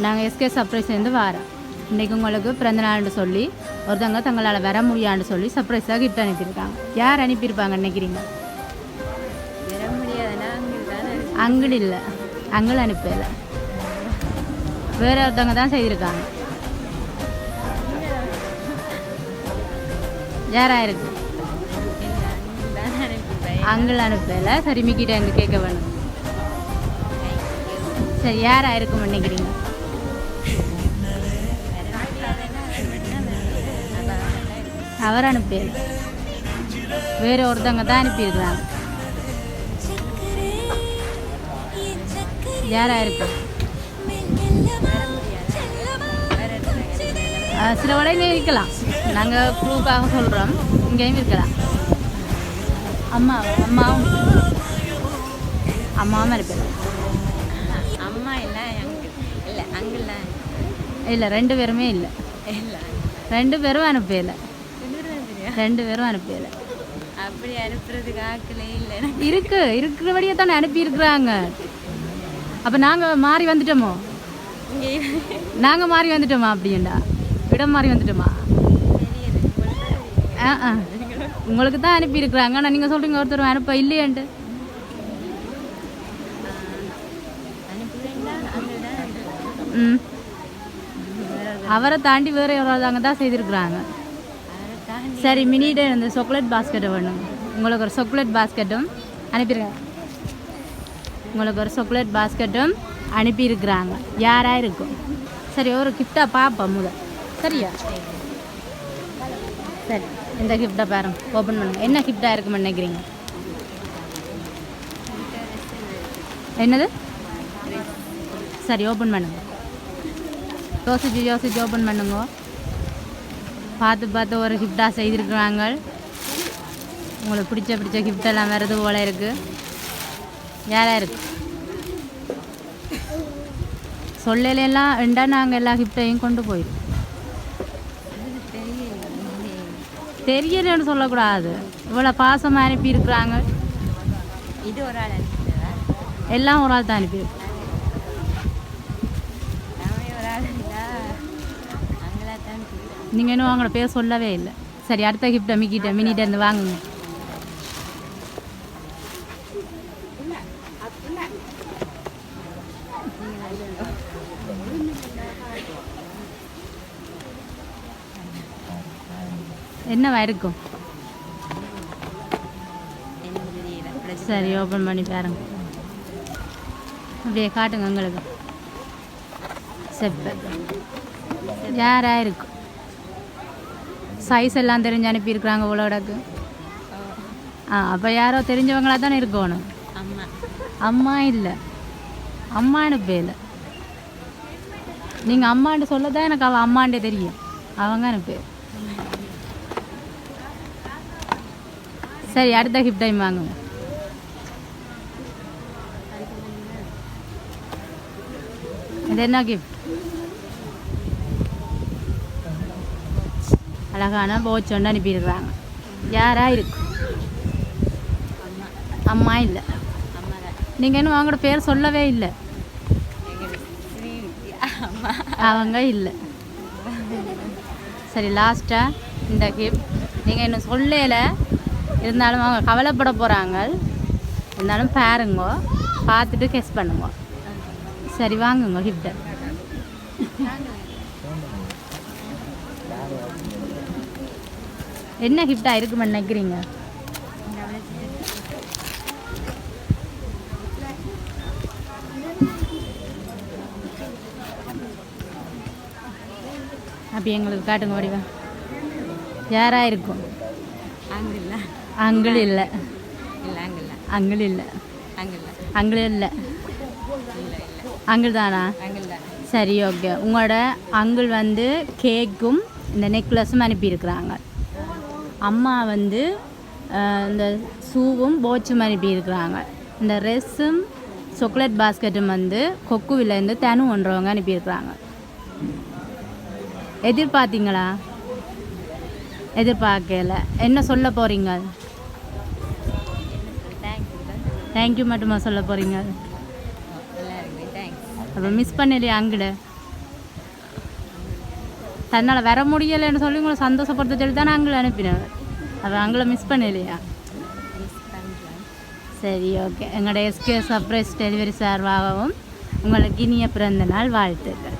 நாங்கள் எஸ்கே சர்ப்ரைஸ்லேருந்து வாரோம். இன்றைக்கி உங்களுக்கு பிறந்த நாள்னு சொல்லி ஒருத்தவங்க தங்களால் வர முடியான்னு சொல்லி சர்ப்ரைஸாக கிஃப்ட் அனுப்பியிருக்காங்க. யார் அனுப்பியிருப்பாங்க நினைக்கிறீங்க? அங்கிள் இல்லை. அங்கிள் அனுப்பல. வேற ஒருத்தவங்க தான் செய்திருக்காங்க. யாரா இருக்கு அங்கிள் அனுப்பல. சரி மிக்கிட்ட இருந்து கேட்க வேணும். சரி யாரா இருக்கும் நினைக்கிறீங்க? அவர் அனுப்பல வேற ஒருத்தவங்க தான் அனுப்பியிருக்கிறாங்க. யாரா இருக்கும் அஹ் சில வடையில இருக்கலாம். நாங்கள் ப்ரூஃபாக சொல்கிறோம் இங்கேயும் இருக்கலாம். அம்மா அம்மாவும். அம்மாவும் இருப்பேன் அம்மா இல்லை இல்லை அங்கிள் இல்லை ரெண்டு பேருமே இல்லை. இல்லை ரெண்டு பேரும் அனுப்பல ரெண்டு பேரும் அனுப்பல அப்படி அனுப்புறதுக்கு ஆட்களே இல்லை. இருக்கு இருக்கிறபடியே தானே அனுப்பியிருக்கிறாங்க. அப்போ நாங்கள் மாறி வந்துட்டோமோ? நாங்கள் மாறி வந்துட்டோமா அப்படின்டா இடம் மாறி வந்துட்டோமா? ஆ ஆ. உங்களுக்கு தான் அனுப்பியிருக்கிறாங்க. ஆனால் நீங்கள் சொல்கிறீங்க ஒருத்தர் அனுப்ப இல்லையன்ட்டு. அவரை தாண்டி வேறு யாராவது தான் செய்திருக்கிறாங்க. சரி மினிட்ட இந்த சாக்லேட் பாஸ்கெட்டை வேணும். உங்களுக்கு ஒரு சாக்லேட் பாஸ்கெட்டும் அனுப்பியிருக்காங்க உங்களுக்கு ஒரு சாக்லேட் பாஸ்கெட்டும் அனுப்பியிருக்கிறாங்க. யாராக இருக்கும்? சரி ஒரு கிஃப்டாக பார்ப்போம் முத சரியா? சரி இந்த கிஃப்டை பாருங்க. ஓப்பன் பண்ணுங்க. என்ன கிஃப்டாக இருக்குன்னு நினைக்கிறீங்க? என்னது? சரி ஓப்பன் பண்ணுங்க. யோசிச்சு யோசிச்சு ஓப்பன் பண்ணுங்க. பார்த்து பார்த்து ஒரு கிஃப்டாக செய்திருக்கிறாங்க உங்களுக்கு பிடிச்ச பிடிச்ச gift எல்லாம் வருது போல இருக்கு. யாரா இருக்கு? சொல்லலாம் ரெண்டா நாங்கள் எல்லா கிஃப்டையும் கொண்டு போயிடும் தெரியலன்னு சொல்லக்கூடாது. இவ்வளோ பாசமாக அனுப்பியிருக்கிறாங்க. இது ஒரு ஆள் எல்லாம் ஒரு ஆள் தான் அனுப்பியிருக்கு. ஒரு ஆள் இல்லை. அங்களா தான் நீங்கள் இன்னும் அவங்களோட பேர் சொல்லவே இல்லை. சரி அடுத்த கிஃப்ட்டை மிக்கிட்ட மினிட்ட இருந்து வாங்குங்க. என்னவா இருக்கும்? சரி ஓப்பன் பண்ணி பாருங்க. அப்படியே காட்டுங்க உங்களுக்கு. செப்ப. யாரா இருக்கும்? சைஸ் எல்லாம் தெரிஞ்சு அனுப்பியிருக்கிறாங்க உங்களோடக்கு ஆ அப்போ யாரோ தெரிஞ்சவங்களா தானே இருக்கணும் அம்மா அம்மா இல்லை அம்மா அனுப்பல நீங்கள் அம்மான்ட்டு சொல்ல தான் எனக்கு அவள் அம்மாண்டே தெரியும் அவங்க எனக்கு சரி அடுத்த கிஃப்ட் டைம் வாங்குங்க இது என்ன கிஃப்ட் அழகான போச்சு ஒன்று அனுப்பியிருக்கிறாங்க. யாராக இருக்கு அம்மா இல்லை. நீங்கள் இன்னும் அவங்களோட பேர் சொல்லவே இல்லை. அவங்க இல்லை. சரி லாஸ்ட்டாக இந்த கிஃப்ட் நீங்கள் இன்னும் சொல்லல. இருந்தாலும் அவங்க கவலைப்பட போகிறாங்க இருந்தாலும் பாருங்க. பார்த்துட்டு கெஸ் பண்ணுங்க. சரி வாங்குங்க கிஃப்ட்டை என்ன கிஃப்டாக இருக்குமென்னு நினைக்கிறீங்க? அப்படி எங்களுக்கு காட்டுங்க வடிவா. யாராக இருக்கும்? அங்கிள் அங்கிள் இல்லை. இல்லை அங்கிள் இல்லை. அங்கிள் இல்லை. அங்கிள் தான்? சரி ஓகே உங்களோட அங்கிள் வந்து கேக்கும் இந்த நெக்லஸும் அனுப்பியிருக்கிறாங்க. அம்மா வந்து இந்த ஷூவும் போச்சும் அனுப்பியிருக்கிறாங்க இந்த ரெஸ்ஸும் சாக்லேட் பாஸ்கெட்டும் வந்து கொக்குவிலேருந்து தனு ஒன்றவங்க அனுப்பியிருக்கிறாங்க எதிர்பார்த்தீங்களா? எதிர்பார்க்கல. என்ன சொல்ல போகிறீங்க தேங்க்யூ மட்டுமா சொல்ல போகிறீங்க அப்போ மிஸ் பண்ணலையா அங்கிட? தன்னால் வர முடியலைன்னு சொல்லி உங்களை சந்தோஷப்படுத்த சொல்லி தான் அங்கே அனுப்பினவர் அவள் அங்கே மிஸ் பண்ணலையா? சரி ஓகே எங்களோட எஸ்கே சர்ப்ரைஸ் டெலிவரி சார்பாகவும் உங்களுக்கு இனிய பிறந்த நாள் வாழ்த்துக்கள்.